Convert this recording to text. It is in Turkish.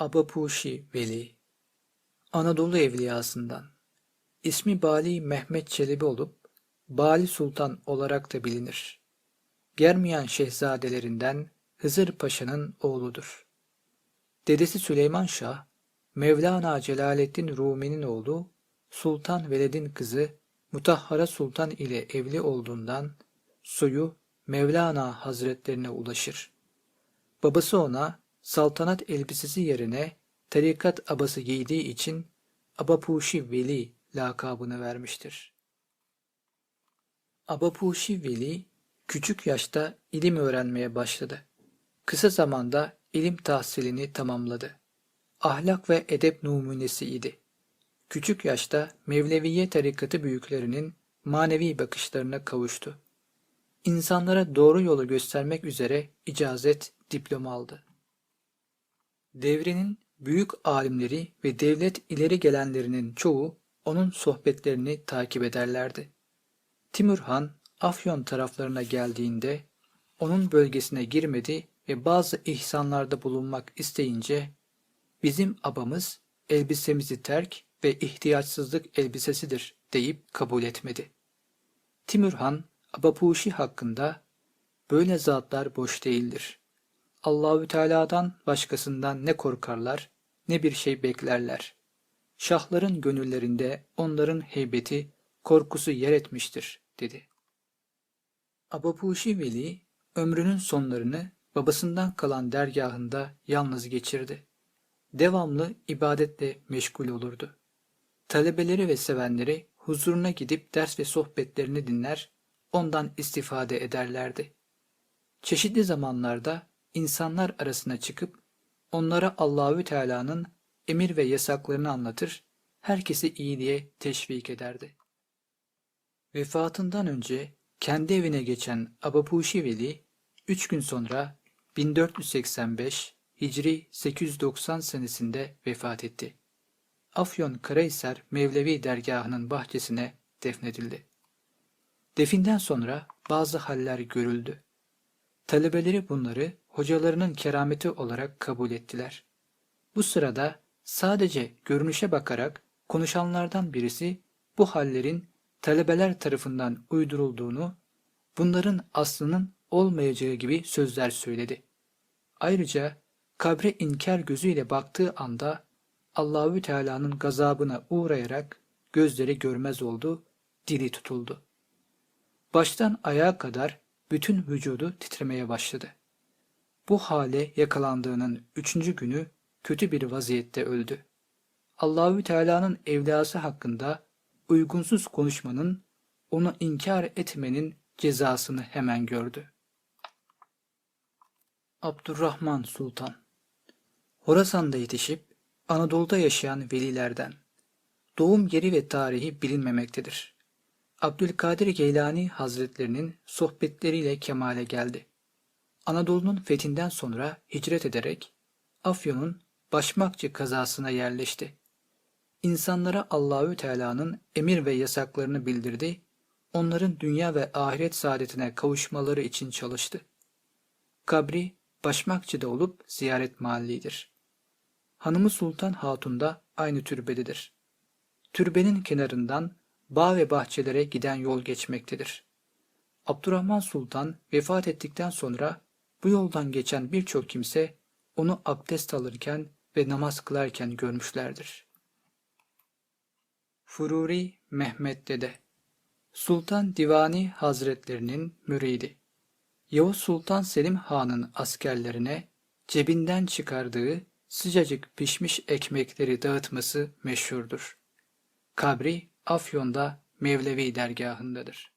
Abapuşi Veli Anadolu Evliyasından İsmi Bali Mehmet Çelebi olup Bali Sultan olarak da bilinir. Germiyan şehzadelerinden Hızır Paşa'nın oğludur. Dedesi Süleyman Şah, Mevlana Celaleddin Rumi'nin oğlu Sultan Veled'in kızı Mutahhara Sultan ile evli olduğundan soyu Mevlana Hazretlerine ulaşır. Babası ona saltanat elbisesi yerine tarikat abası giydiği için Abapuşi Veli lakabını vermiştir. Abapuşi Veli küçük yaşta ilim öğrenmeye başladı. Kısa zamanda ilim tahsilini tamamladı. Ahlak ve edep numunesi idi. Küçük yaşta Mevleviye tarikatı büyüklerinin manevi bakışlarına kavuştu. İnsanlara doğru yolu göstermek üzere icazet diploma aldı. Devrinin büyük alimleri ve devlet ileri gelenlerinin çoğu onun sohbetlerini takip ederlerdi. Timur Han Afyon taraflarına geldiğinde onun bölgesine girmedi ve bazı ihsanlarda bulunmak isteyince bizim abamız elbisemizi terk ve ihtiyaçsızlık elbisesidir deyip kabul etmedi. Timur Han Abapuşi hakkında böyle zatlar boş değildir. Allahü Teala'dan başkasından ne korkarlar ne bir şey beklerler. Şahların gönüllerinde onların heybeti, korkusu yer etmiştir dedi. Abapuşi Veli ömrünün sonlarını babasından kalan dergahında yalnız geçirdi. Devamlı ibadetle meşgul olurdu. Talebeleri ve sevenleri huzuruna gidip ders ve sohbetlerini dinler, ondan istifade ederlerdi. Çeşitli zamanlarda insanlar arasına çıkıp onlara Allahü Teala'nın emir ve yasaklarını anlatır, herkesi iyiliğe teşvik ederdi. Vefatından önce kendi evine geçen Abapuşi Veli, üç gün sonra 1485 Hicri 890 senesinde vefat etti. Afyon Karahisar Mevlevi dergahının bahçesine defnedildi. Definden sonra bazı haller görüldü. Talebeleri bunları hocalarının kerameti olarak kabul ettiler. Bu sırada sadece görünüşe bakarak konuşanlardan birisi bu hallerin talebeler tarafından uydurulduğunu, bunların aslının olmayacağı gibi sözler söyledi. Ayrıca kabre inkar gözüyle baktığı anda Allahü Teala'nın gazabına uğrayarak gözleri görmez oldu, dili tutuldu. Baştan ayağa kadar bütün vücudu titremeye başladı. Bu hale yakalandığının üçüncü günü kötü bir vaziyette öldü. Allahü Teala'nın evlası hakkında uygunsuz konuşmanın, onu inkar etmenin cezasını hemen gördü. Abdurrahman Sultan Horasan'da yetişip Anadolu'da yaşayan velilerden. Doğum yeri ve tarihi bilinmemektedir. Abdülkadir Geylani Hazretlerinin sohbetleriyle kemale geldi. Anadolu'nun fethinden sonra hicret ederek Afyon'un Başmakçı kazasına yerleşti. İnsanlara Allahü Teala'nın emir ve yasaklarını bildirdi, onların dünya ve ahiret saadetine kavuşmaları için çalıştı. Kabri Başmakçı'da olup ziyaret mahallidir. Hanımı Sultan Hatun da aynı türbededir. Türbenin kenarından bağ ve bahçelere giden yol geçmektedir. Abdurrahman Sultan vefat ettikten sonra bu yoldan geçen birçok kimse onu abdest alırken ve namaz kılarken görmüşlerdir. Fururi Mehmet Dede Sultan Divani Hazretlerinin müridi. Yavuz Sultan Selim Han'ın askerlerine cebinden çıkardığı sıcacık pişmiş ekmekleri dağıtması meşhurdur. Kabri Afyon'da Mevlevi dergahındadır.